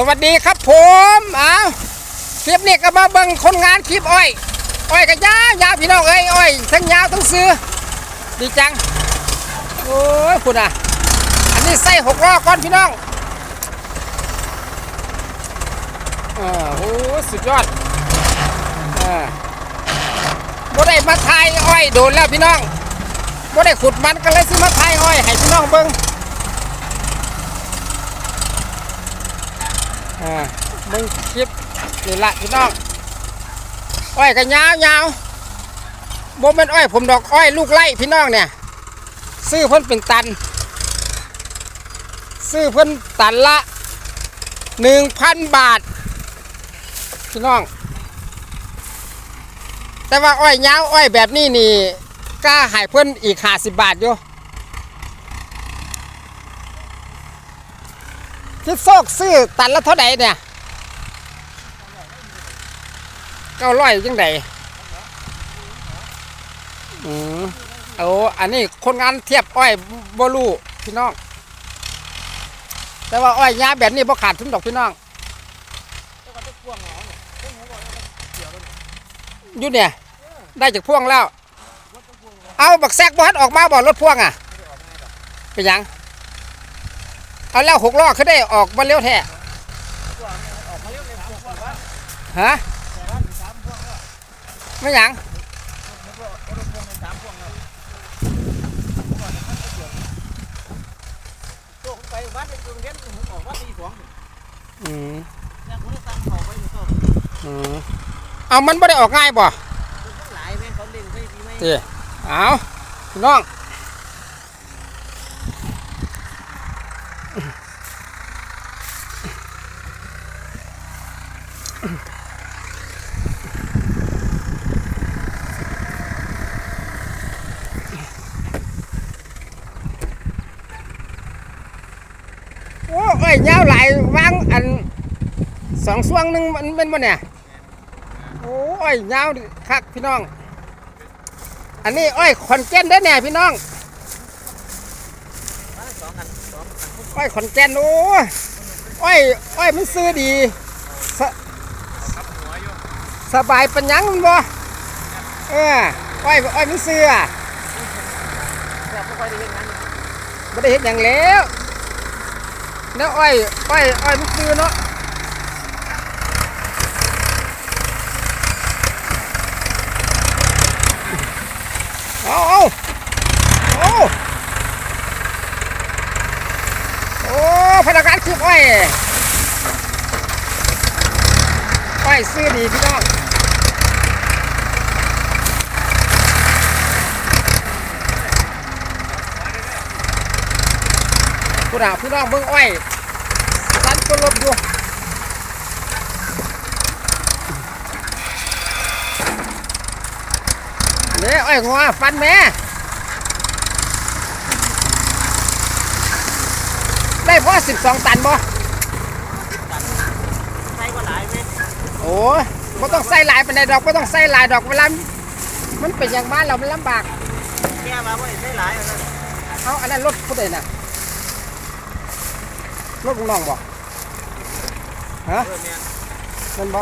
สวัสดีครับผมอ้าวคลิปนี้ก็มาเบิ่งคนงานคลิปอ้อยอ้อยก็ยาวยาวพี่น้องเอ้ยอ้อยทั้งยาวทั้งซื้อดีจังโอ้ยคุณอะอันนี้ใส่หกล้อก่อนพี่น้องเออโอ้สุดยอดเออบ่ได้มาทายอ้อยโดนแล้วพี่น้องบ่ได้ขุดมันก็เลยสิมาทายอ้อยให้พี่น้องเบิ่ง อ่ามึงคลิปนี่ละพี่น้องอ้อยก็ยาวยาวบ่เป็นอ้อยผมดอกอ้อยลูกไร่พี่น้องเนี่ย ซื้อเพิ่นเป็นตัน ซื้อเพิ่นตันละหนึ่งพันบาท พี่น้อง แต่ว่าอ้อยยาวอ้อยแบบนี้นี่กล้าหายเพิ่นอีกห้าสิบบาทอยู่ คิดโซกซื้อตันละเท่าไหร่เนี่ยเก้าร้อยจังไดอืมเอาอันนี้คนงานเทียบอ้อยบ่รู้พี่น้อง แต่ว่าอ้อยยาแบบนี้บ่ขาดทุนดอกพี่น้องอยู่เนี่ย ได้จากพ่วงแล้ว เอาบักแซกบอสออกมาบ่รถพ่วงอะ เป็นยัง เอาแล้วหกล้อคือได้ออกมาเร็วแท้ฮะไม่หยังไปวัดในกรุงเทพผมออกวัดตีสองอืมเนี่ยผมจะตั้งเขาไว้อยู่ก็อืมเอามันไม่ได้ออกง่ายบ่เจ้เอาน้อง โอ้เอ้ยยาวหลายวางอันสองช่วงหนึงมันเป็นบ่เนี่ยโอ้ยยาวดิคักพี่น้อง อันนี้อ้อยขอนแก่นเด้อเนี่ยพี่น้องสองอันสองอันอ้อยขอนแก่นโอ้ยอ้อยอ้อยมันซื้อดีสครับหัวอยู่สบายปัญญังมันบ่เอออ้อยอ้อยมันซื้ออะแต่ไม่ค่อยได้เห็นนั้นไม่ได้เห็นอย่างแล้ว แล้วอ้อยอ้อยอ้อยมันซื้อเนาะเอาเอาเอาโอ้พนักงานคืออ้อยอ้อยซื้อดีพี่น้อง ผู้ด่าพี่น้องเบิ่งอ้อยสันก็ลบอยู่เนี่ยอ้อยงัวฟันแม่ได้พอ12ตันบ่ใครก็หลายไหมโอ้ยไม่ต้องใส่หลายปานใดดอกไม่ต้องใส่หลายดอกเวลามันเป็นอย่างบ้านเรามันลำบากแค่มาว่าได้หลายนะเอาอันนั้นรถผู้ใดน่ะ รถลุงน้องบ่ฮะเออเนี่ยนั่นบ่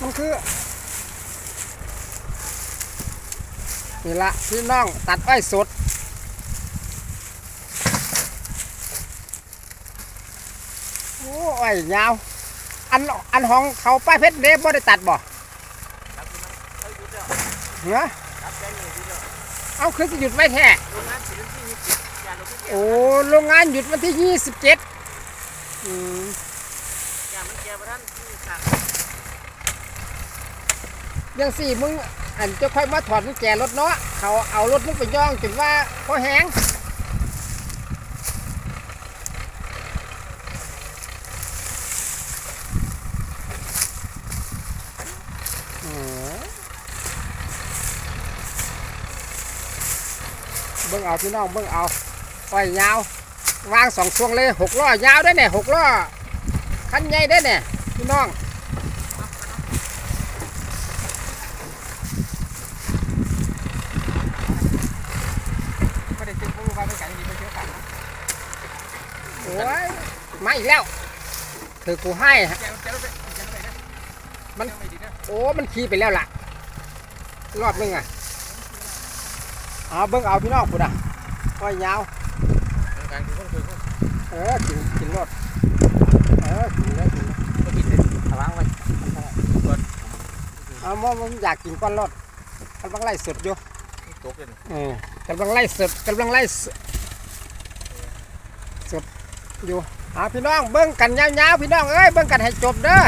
มันคือนี่ละพี่น้องตัดอ้อยสดโอ้อ้อยยาว อันอันของเขาป้ายเพชรเด้บ่ได้ตัดบ่รับที่มันาหยุดแล้ว เหรอรับใจอยู่หยุดแล้วเอาคือสิหยุดไว้แท้โรงงานสินที่ยี่สิบยาเราทุกแก่โอ้โรงงานหยุดวันที่27อืมยามันแก่ประทันที่สั่งยังสี่มึงอันจะค่อยมาถอดกุญแจรถเนาะเขาเอารถมึงไปย่องจนว่าพอแห้งอ๋อ บิ่งเอาพี่น้องเบิ่งเอาปล่อยยาววางสองช่วงเลยหกล้อยาวได้เนี่ยหกล้อคันใหญ่ได้เนี่ยพี่น้องก็ได้ตึงพวกว่าเป็นการดีเป็นเชื้อกันโอ้ยมาอีกแล้วถือกูให้ฮะแกแกรถไปแกรถไปนะมันไม่ดีนะโอ้มันขี่ไปแล้วล่ะ รอบนึงอะ เอาเบิ่งเอาพี่น้องพุ่นอะอ้อยยาวการคือคนคือคนเออกินกินรถเออกินแล้วกินแล้วก็กินเลยถวางไว้เอามอมันอยากกินก้อนรถกำลังไล่สดอยู่ตกเลยเออกำลังไล่สดกำลังไล่สดสดอยู่เอาพี่น้องเบิ่งกันยาวๆพี่น้องเอ้ยเบิ่งกันให้จบเด้อ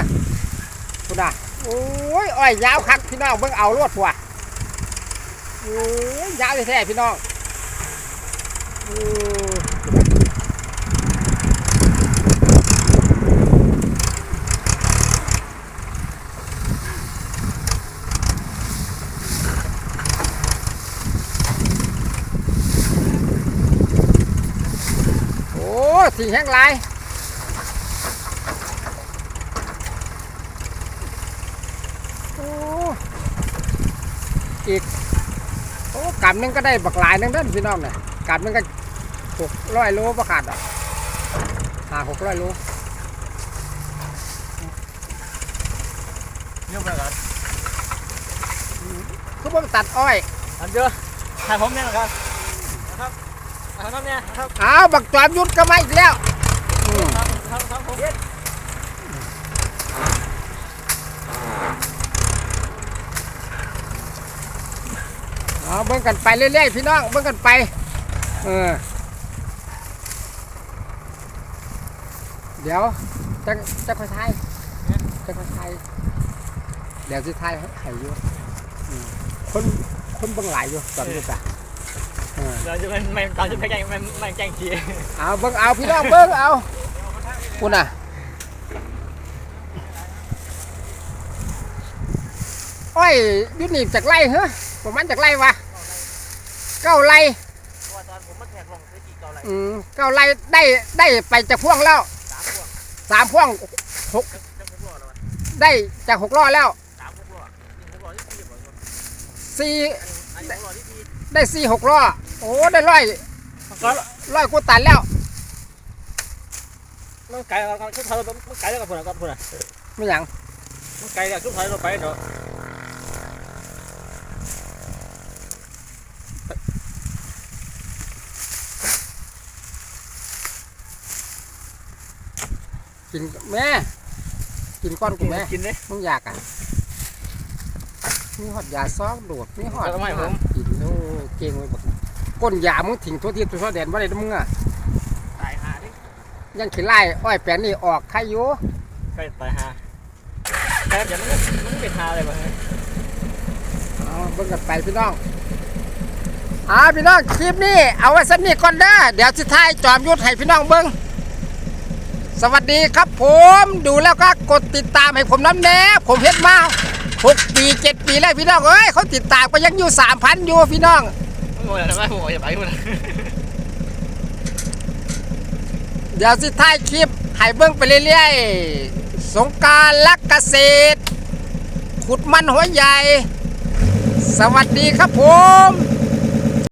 พุ่นอะโอ้ยอ้อยยาวคักพี่น้องเบิ่งเอารวดผัวโอ้ยยาวแท้ๆพี่น้องโอ้ยโอ้สีแห้งหลายโอ้อีกโอ้ กำหนึงก็ได้บักหลายหนึงเด้อพี่น้องเนี่ยกำหนึงก็หกร้อยโลประขาดอะห้าหกร้อยโลยุ่งไปก่อนคือบ่ตัดอ้อยอันเดียวถ่ายผมเนี่ยนะครับนะครับถ่ายผมเนี่ยครับอ้าวบักจอมยุทธก็มาอีกแล้วอืมครับครับครับผม เอาเบิ่งกันไปเรื่อยๆพี่น้องเบิ่งกันไปเออเดี๋ยวจะจะค่อยทายจะค่อยทายเดี๋ยวจะทายให้ให้อยู่อืมคนคนเบิ่งหลายอยู่จอมยุทธอะเออเราจะไม่ไม่เราจะไม่แกล้งไม่ไม่แกล้งทีเอาเบิ่งเอาพี่น้องเบิ่งเอาคุณน่ะอ้อยอยุดนี่จากไร่เหรอประมาณจากไร่วะ เก้าไร่เพราะว่าตอนผมมาแทกลงไปกี่เกาไหลอืมเก้าไร่ได้ได้ไปจากพ่วงแล้วสามพวงสามพ่วงจะหกล้อแล้ววะได้จากหกล้อแล้วสามหกล้อหนึ่งหกล้อที่สี่บ่คนสี่อันนี้หกล้อที่สี่ได้สี่หกล้อโอ้ได้ร้อยก็ร้อยกูตันแล้วมันไกลกับชุดไทยมันไกลกับคนกับคนอะไม่หยังมันไกลกับชุดไทยเราไปเนาะ กินแม่ กินก้อนกูแม่กินเลยมึงอยากอะมีหอดยาซอกโดดมีหอดเอาทำไมผมกินโอ้เก่งไว้บักก้นยามึงถิ่งทั่วทิศทั่วแดนว่าได้มึงอะตายหาดิยังขี้ไล่อ้อยแปลนนี่ออกใครอยู่ใกล้ตายหาแต่เดี๋ยวมันมันเป็นหาอะไรบ้างเอาเบิ่งกันไปพี่น้องอ่าพี่น้องคลิปนี้เอาไว้สักนี้ก่อนเด้อเดี๋ยวสิท้ายจอมยุทธให้พี่น้องเบิ่ง สวัสดีครับผมดูแล้วก็กดติดตามให้ผมน้ำแน่ผมเฮ็ดมาหกปีเจ็ดปีแล้วพี่น้องเอ้ยเขาติดตามก็ยังอยู่สามพันอยู่พี่น้องโง่อะไรไม่โง่อย่าไปมันเดี๋ยวสิท้ายคลิปให้เบิ่งไปเรื่อยๆ สงกรารลักเกษตร ขุดมันหัวใหญ่ สวัสดีครับผม